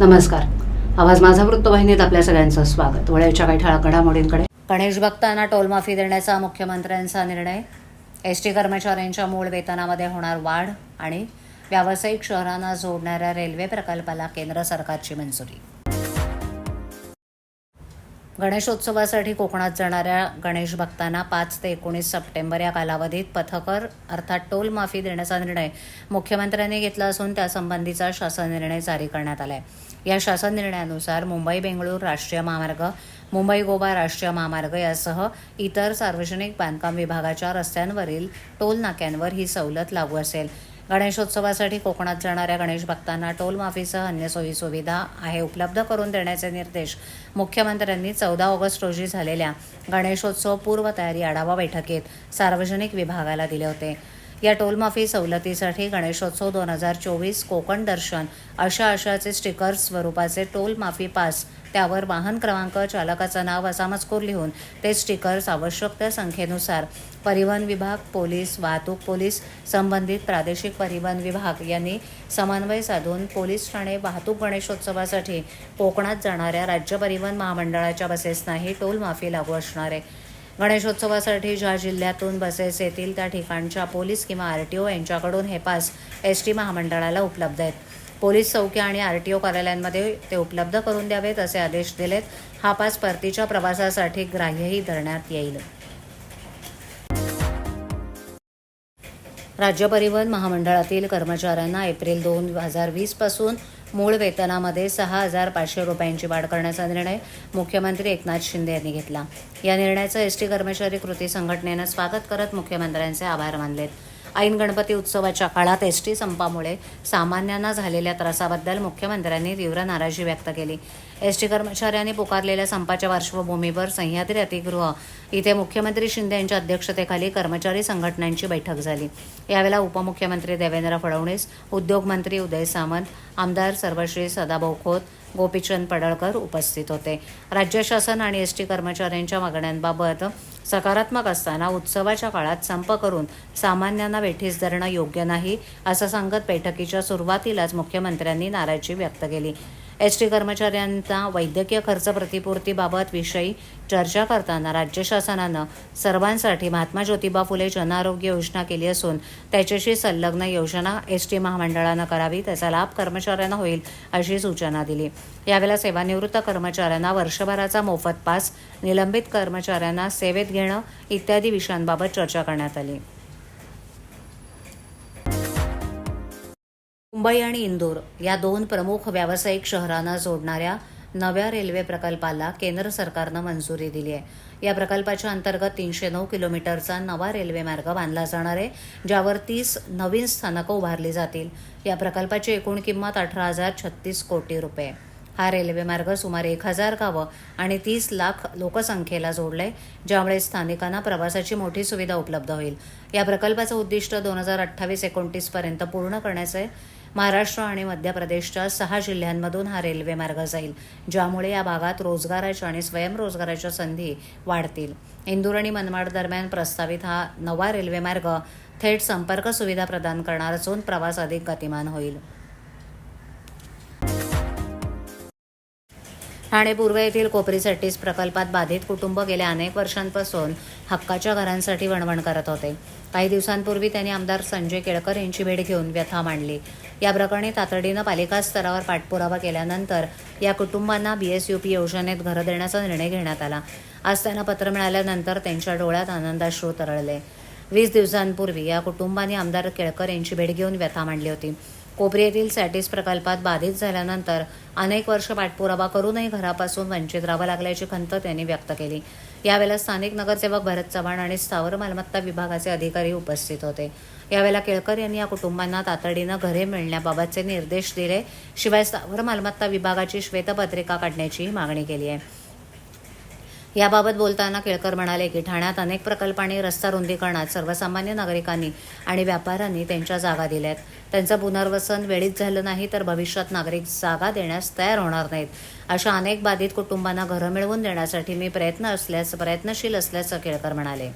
नमस्कार. आवाज माझा वृत्तवाहिनीत आपल्या सगळ्यांचं स्वागत. वळ्याच्या काही ठळा घडामोडींकडे गणेश भक्तांना टोलमाफी देण्याचा मुख्यमंत्र्यांचा निर्णय. एस टी कर्मचाऱ्यांच्या मूळ वेतनामध्ये होणार वाढ आणि व्यावसायिक शहरांना जोडणाऱ्या रेल्वे प्रकल्पाला केंद्र सरकारची मंजुरी. गणेशोत्सवासाठी कोकणात जाणाऱ्या गणेश भक्तांना पाच ते एकोणीस सप्टेंबर या कालावधीत पथकर अर्थात टोल माफी देण्याचा निर्णय मुख्यमंत्र्यांनी घेतला असून त्यासंबंधीचा शासन निर्णय जारी करण्यात आलाय. या शासन निर्णयानुसार मुंबई बेंगळूर राष्ट्रीय महामार्ग मुंबई गोवा राष्ट्रीय महामार्ग यासह इतर सार्वजनिक बांधकाम विभागाच्या रस्त्यांवरील टोल नाक्यांवर ही सवलत लागू असेल. गणेशोत्सवासाठी कोकणात जाणाऱ्या गणेश भक्तांना टोल माफीसह अन्य सोयी सुविधा आहे उपलब्ध करून देण्याचे निर्देश मुख्यमंत्र्यांनी चौदा ऑगस्ट रोजी झालेल्या गणेशोत्सव पूर्वतयारी आढावा बैठकीत सार्वजनिक विभागाला दिले होते. या टोलमाफी सवलतीसाठी गणेशोत्सव दोन हजार चोवीस कोकण दर्शन अशा अशाचे स्टिकर्स स्वरूपाचे टोल माफी पास. त्यावर वाहन क्रमांक चालकाचं नाव असा मजकूर लिहून ते स्टिकर्स आवश्यक त्या संख्येनुसार. परिवहन विभाग पोलीस वाहतूक पोलीस संबंधित प्रादेशिक परिवहन विभाग यांनी समन्वय साधून पोलीस ठाणे वाहतूक गणेशोत्सवासाठी कोकणात जाणाऱ्या राज्य परिवहन महामंडळाच्या बसेसनाही टोल माफी लागू असणार आहे. गणेशोत्सवासाठी ज्या जिल्ह्यातून बसेस येतील त्या ठिकाणच्या पोलीस किंवा आर टी ओ यांच्याकडून हे पास एस टी महामंडळाला उपलब्ध आहेत. पोलीस चौक्या आणि आर टी ओ कार्यालयांमध्ये ते उपलब्ध करून द्यावेत असे आदेश दिलेत. हा पास परतीच्या प्रवासासाठी ग्राह्यही धरण्यात येईल. राज्य परिवहन महामंडळातील कर्मचाऱ्यांना एप्रिल दोन हजार वीसपासून मूळ वेतनामध्ये सहा हजार पाचशे रुपयांची वाढ करण्याचा निर्णय मुख्यमंत्री एकनाथ शिंदे यांनी घेतला. या निर्णयाचं एस टी कर्मचारी कृती संघटनेनं स्वागत करत मुख्यमंत्र्यांचे आभार मानलेत. ऐन गणपती उत्सवाच्या काळात एस टी संपामुळे सामान्यांना झालेल्या त्रासाबद्दल मुख्यमंत्र्यांनी तीव्र नाराजी व्यक्त केली. एस टी कर्मचाऱ्यांनी पुकारलेल्या संपाच्या पार्श्वभूमीवर सह्याद्री अतिगृह इथे मुख्यमंत्री शिंदे यांच्या अध्यक्षतेखाली कर्मचारी संघटनांची बैठक झाली. यावेळेला उपमुख्यमंत्री देवेंद्र फडणवीस उद्योगमंत्री उदय सामंत आमदार सर्वश्री सदाभाऊ खोत गोपीचंद पडळकर उपस्थित होते. राज्य शासन आणि एस टी कर्मचाऱ्यांच्या मागण्यांबाबत सकारात्मक असताना उत्सवाच्या काळात संप करून सामान्यांना वेठीस धरणं योग्य नाही असं सांगत बैठकीच्या सुरुवातीलाच मुख्यमंत्र्यांनी नाराजी व्यक्त केली. एस टी कर्मचाऱ्यांचा वैद्यकीय खर्च प्रतिपूर्तीबाबत विषयी चर्चा करताना राज्य शासनानं सर्वांसाठी महात्मा ज्योतिबा फुले जनआरोग्य योजना केली असून त्याच्याशी संलग्न योजना एस टी महामंडळानं करावी त्याचा लाभ कर्मचाऱ्यांना होईल अशी सूचना दिली. यावेळेला सेवानिवृत्त कर्मचाऱ्यांना वर्षभराचा मोफत पास निलंबित कर्मचाऱ्यांना सेवेत घेणं इत्यादी विषयांबाबत चर्चा करण्यात आली. मुंबई आणि इंदोर या दोन प्रमुख व्यावसायिक शहरांना जोडणाऱ्या नव्या रेल्वे प्रकल्पाला केंद्र सरकारनं मंजुरी दिली आहे. या प्रकल्पाच्या अंतर्गत तीनशे नऊ किलोमीटरचा नवा रेल्वे मार्ग बांधला जाणार आहे ज्यावर तीस नवीन स्थानकं उभारली जातील. या प्रकल्पाची एकूण किंमत अठरा हजार छत्तीस कोटी रुपये. हा रेल्वे मार्ग सुमारे एक हजार गावं आणि तीस लाख लोकसंख्येला जोडलंय ज्यामुळे स्थानिकांना प्रवासाची मोठी सुविधा उपलब्ध होईल. या प्रकल्पाचं उद्दिष्ट दोन हजार अठ्ठावीस एकोणतीसपर्यंत पूर्ण करण्याचं आहे. महाराष्ट्र आणि मध्य प्रदेशच्या सहा जिल्ह्यांमधून हा रेल्वे मार्ग जाईल ज्यामुळे या भागात रोजगाराच्या आणि स्वयंरोजगाराच्या संधी वाढतील. इंदूर आणि मनमाड दरम्यान प्रस्तावित हा नवा रेल्वे मार्ग थेट संपर्क सुविधा प्रदान करणार असून प्रवास अधिक गतिमान होईल. ठाणे पूर्व येथील कोपरी प्रकल्पात बाधित कुटुंब गेल्या अनेक वर्षांपासून हक्काच्या घरांसाठी वणवण करत होते. काही दिवसांपूर्वी त्यांनी आमदार संजय केळकर यांची भेट घेऊन व्यथा मांडली. या प्रकरणी तातडीनं पालिका स्तरावर पाठपुरावा केल्यानंतर या कुटुंबांना बीएसयूपी योजनेत घरं देण्याचा निर्णय घेण्यात आला. आज त्यांना पत्र मिळाल्यानंतर त्यांच्या डोळ्यात आनंदाश्रू तरळले. वीस दिवसांपूर्वी या कुटुंबांनी आमदार केळकर यांची भेट घेऊन व्यथा मांडली होती. कोपरी येथील सॅटिस प्रकल्पात बाधित झाल्यानंतर अनेक वर्ष पाठपुरावा करूनही घरापासून वंचित राहावं लागल्याची खंत त्यांनी व्यक्त केली. यावेळेला स्थानिक नगरसेवक भरत चव्हाण आणि स्थावर मालमत्ता विभागाचे अधिकारी उपस्थित होते. यावेळेला केळकर यांनी या कुटुंबांना तातडीनं घरे मिळण्याबाबतचे निर्देश दिले. शिवाय स्थावर मालमत्ता विभागाची श्वेतपत्रिका काढण्याचीही मागणी केली आहे. याबाबत बोलताना केळकर म्हणाले की ठाण्यात अनेक प्रकल्प आणि रस्ता रुंदीकरणात सर्वसामान्य नागरिकांनी आणि व्यापाऱ्यांनी त्यांच्या जागा दिल्या आहेत त्यांचं पुनर्वसन वेळीच झालं नाही तर भविष्यात नागरिक जागा देण्यास तयार होणार नाहीत. अशा अनेक बाधित कुटुंबांना घरं मिळवून देण्यासाठी मी प्रयत्न असल्यास प्रयत्नशील असल्याचं केळकर म्हणाले.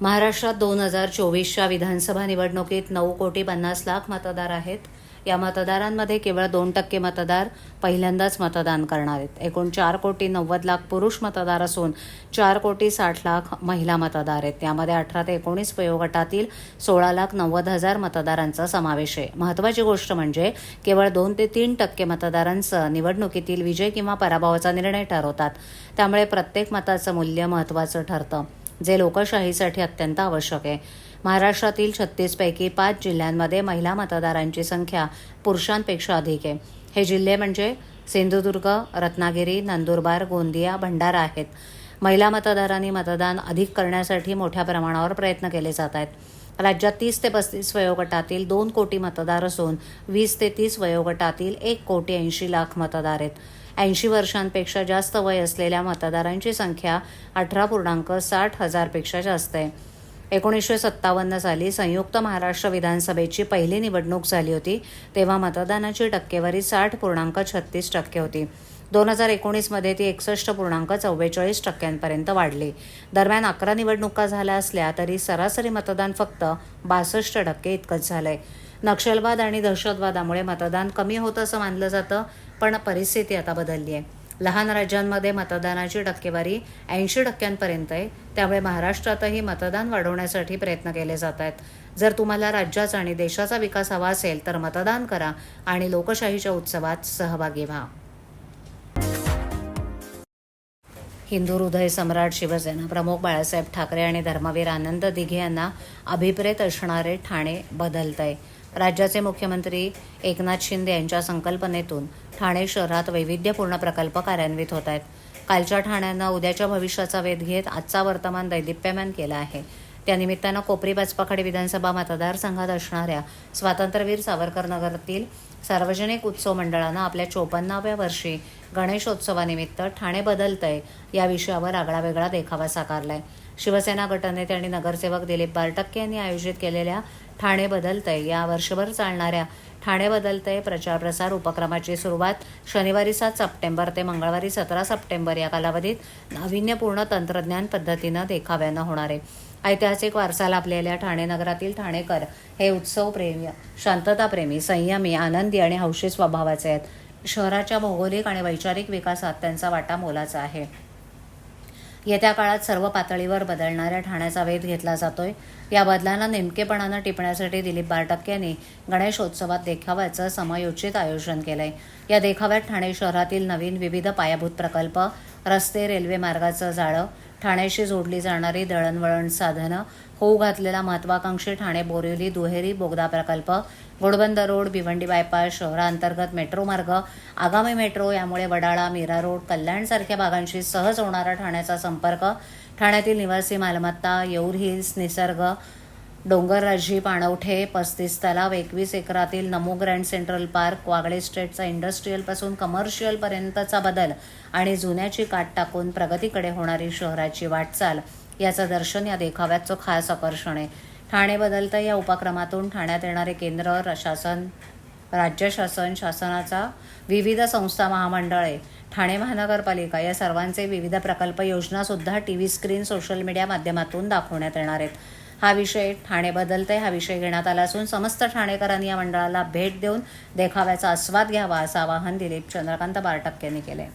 महाराष्ट्रात दोन हजार चोवीसच्या विधानसभा निवडणुकीत नऊ कोटी पन्नास लाख मतदार आहेत. या मतदारांमध्ये केवळ दोन टक्के मतदार पहिल्यांदाच मतदान करणार आहेत. एकूण चार कोटी नव्वद लाख पुरुष मतदार असून चार कोटी साठ लाख महिला मतदार आहेत. त्यामध्ये अठरा ते एकोणीस वयोगटातील सोळा लाख नव्वद हजार मतदारांचा समावेश आहे. महत्त्वाची गोष्ट म्हणजे केवळ दोन ते तीन टक्के मतदारांचं निवडणुकीतील विजय किंवा पराभवाचा निर्णय ठरवतात. त्यामुळे प्रत्येक मताचं मूल्य महत्त्वाचं ठरतं. जे लोकशाहीसाठी अत्यंत आवश्यक आहे. महाराष्ट्रातील छत्तीसपैकी पाच जिल्ह्यांमध्ये महिला मतदारांची संख्या पुरुषांपेक्षा अधिक आहे. हे जिल्हे म्हणजे सिंधुदुर्ग रत्नागिरी नंदुरबार गोंदिया भंडारा आहेत. महिला मतदारांनी मतदान अधिक करण्यासाठी मोठ्या प्रमाणावर प्रयत्न केले जात आहेत. राज्यात तीस ते पस्तीस वयोगटातील दोन कोटी मतदार असून वीस ते तीस वयोगटातील एक कोटी ऐंशी लाख मतदार आहेत. ऐंशी वर्षांपेक्षा जास्त वय असलेल्या मतदारांची संख्या अठरा पूर्णांक साठ हजारपेक्षा जास्त आहे. एकोणीसशे सत्तावन्न साली संयुक्त महाराष्ट्र विधानसभेची पहिली निवडणूक झाली होती तेव्हा मतदानाची टक्केवारी साठ पूर्णांक छत्तीस टक्के होती. दोन हजार एकोणीसमध्ये ती एकसष्ट पूर्णांक चव्वेचाळीस टक्क्यांपर्यंत वाढली. दरम्यान अकरा निवडणुका झाल्या असल्या तरी सरासरी मतदान फक्त बासष्ट टक्के इतकंच झालंय. नक्षलवाद आणि दहशतवादामुळे मतदान कमी होतं असं मानलं जातं पण परिस्थिती आता बदलली आहे लहान राज्यांमध्ये मतदानाची टक्केवारी ऐंशी टक्क्यांपर्यंत आहे. त्यामुळे महाराष्ट्रातही मतदान वाढवण्यासाठी प्रयत्न केले जात आहेत. जर तुम्हाला राज्याचा आणि देशाचा विकास हवा असेल तर मतदान करा आणि लोकशाहीच्या उत्सवात सहभागी व्हा. हिंदू हृदय सम्राट शिवसेना प्रमुख बाळासाहेब ठाकरे आणि धर्मवीर आनंद दिघे यांना अभिप्रेत असणारे ठाणे बदलत आहे राज्याचे मुख्यमंत्री एकनाथ शिंदे यांच्या संकल्पनेतून ठाणे शहरात वैविध्यपूर्ण प्रकल्प कार्यान्वित होत आहेत. कालच्या ठाण्यानं उद्याच्या भविष्याचा वेध घेत आजचा वर्तमान दैदिप्यमान केला आहे. त्यानिमित्तानं कोपरी बाचपाखाडी विधानसभा मतदारसंघात असणाऱ्या स्वातंत्र्यवीर सावरकर नगरातील सार्वजनिक उत्सव मंडळानं आपल्या चोपन्नाव्या वर्षी गणेशोत्सवानिमित्त ठाणे बदलतंय या विषयावर आगळावेगळा देखावा साकारलाय. शिवसेना गटनेते आणि नगरसेवक दिलीप बारटक्के यांनी आयोजित केलेल्या ठाणे बदलतंय या वर्षभर चालणाऱ्या ठाणे बदलतंय प्रचार प्रसार उपक्रमाची सुरुवात शनिवारी सात सप्टेंबर ते मंगळवारी सतरा सप्टेंबर या कालावधीत नाविन्यपूर्ण तंत्रज्ञान पद्धतीनं देखाव्यानं होणार आहे. ऐतिहासिक वारसा लाभलेल्या ठाणे नगरातील ठाणेकर हे उत्सवप्रेमी शांतताप्रेमी संयमी आनंदी आणि हौशी स्वभावाचे आहेत. शहराच्या भौगोलिक आणि वैचारिक विकासात त्यांचा वाटा मोलाचा आहे. येत्या काळात सर्व पातळीवर बदलणाऱ्या ठाण्याचा वेध घेतला जातोय. या बदलांना नेमकेपणानं टिपण्यासाठी दिलीप बारटक्के यांनी गणेशोत्सवात देखाव्याचं समयोचित आयोजन केलंय. या देखाव्यात ठाणे शहरातील नवीन विविध पायाभूत प्रकल्प रस्ते रेल्वे मार्गाचं जाळं ठाण्याशी जोडली जाणारी दळणवळण साधनं होऊ घातलेला महत्वाकांक्षी ठाणे बोरिवली दुहेरी बोगदा प्रकल्प घोडबंद रोड भिवंडी बायपास शहरांतर्गत मेट्रो मार्ग आगामी मेट्रो यामुळे वडाळा मीरा रोड कल्याणसारख्या भागांशी सहज होणारा ठाण्याचा संपर्क ठाण्यातील निवासी मालमत्ता येऊर हिल्स निसर्ग डोंगरराजी पाणवठे पस्तीस तलाव एकवीस एकरातील Namo grand central park Wagle स्टेटचा इंडस्ट्रीयलपासून कमर्शियलपर्यंतचा बदल आणि जुन्याची काट टाकून प्रगतीकडे होणारी शहराची वाटचाल. याचं दर्शन या देखाव्याचं खास आकर्षण आहे. ठाणे बदलतं या उपक्रमातून ठाण्यात येणारे केंद्र शासन राज्य शासन शासनाचा विविध संस्था महामंडळे ठाणे महानगरपालिका या सर्वांचे विविध प्रकल्प योजनासुद्धा T V screen social media माध्यमातून दाखवण्यात येणार आहेत. हा विषय ठाणे बदलते हा विषय घेण्यात आला असून समस्त ठाणेकरांनी या मंडळाला भेट देऊन देखाव्याचा आस्वाद घ्यावा असं आवाहन दिलीप चंद्रकांत बारटक्के यांनी केले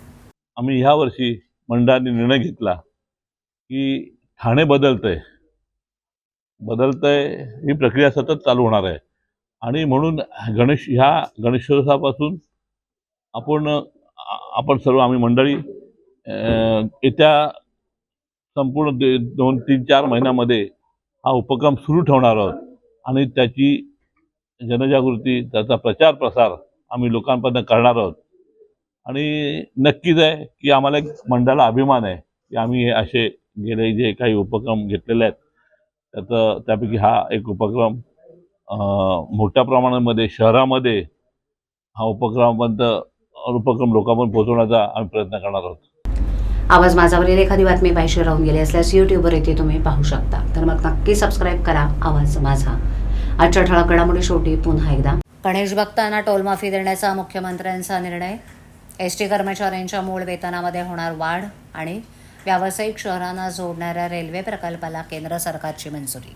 आम्ही ह्या वर्षी मंडळाने निर्णय घेतला की ठाणे बदलतंय. बदलतंय ही प्रक्रिया सतत चालू होणार आहे. आणि म्हणून गणेश ह्या गणेशोत्सवापासून आपण आपण सर्व आम्ही मंडळी येत्या संपूर्ण दे- दोन तीन चार महिन्यामध्ये हा उपक्रम सुरू ठेवणार आहोत. आणि त्याची जनजागृती त्याचा प्रचार प्रसार आम्ही लोकांपर्यंत करणार आहोत. आणि नक्कीच आहे की आम्हाला एक मंडळाला अभिमान आहे की आम्ही हे असे गेले जे काही उपक्रम घेतलेले आहेत. त्याचं त्यापैकी हा एक उपक्रम मोठ्या प्रमाणामध्ये शहरामध्ये हा उपक्रमापर्यंत उपक्रम लोकांपर्यंत पोहोचवण्याचा आम्ही प्रयत्न करणार आहोत. आवाज माझावरील एखादी बातमी पाहिजे राहून गेली असल्यास यूट्यूबवर येथे तुम्ही पाहू शकता. तर मग नक्की सबस्क्राईब करा आवाज माझा. आजच्या ठळक घडामोडी शेवटी पुन्हा एकदा. गणेश भक्तांना टोलमाफी देण्याचा मुख्यमंत्र्यांचा निर्णय. एस टी कर्मचाऱ्यांच्या मूळ वेतनामध्ये होणार वाढ आणि व्यावसायिक शहरांना जोडणाऱ्या रेल्वे प्रकल्पाला केंद्र सरकारची मंजुरी.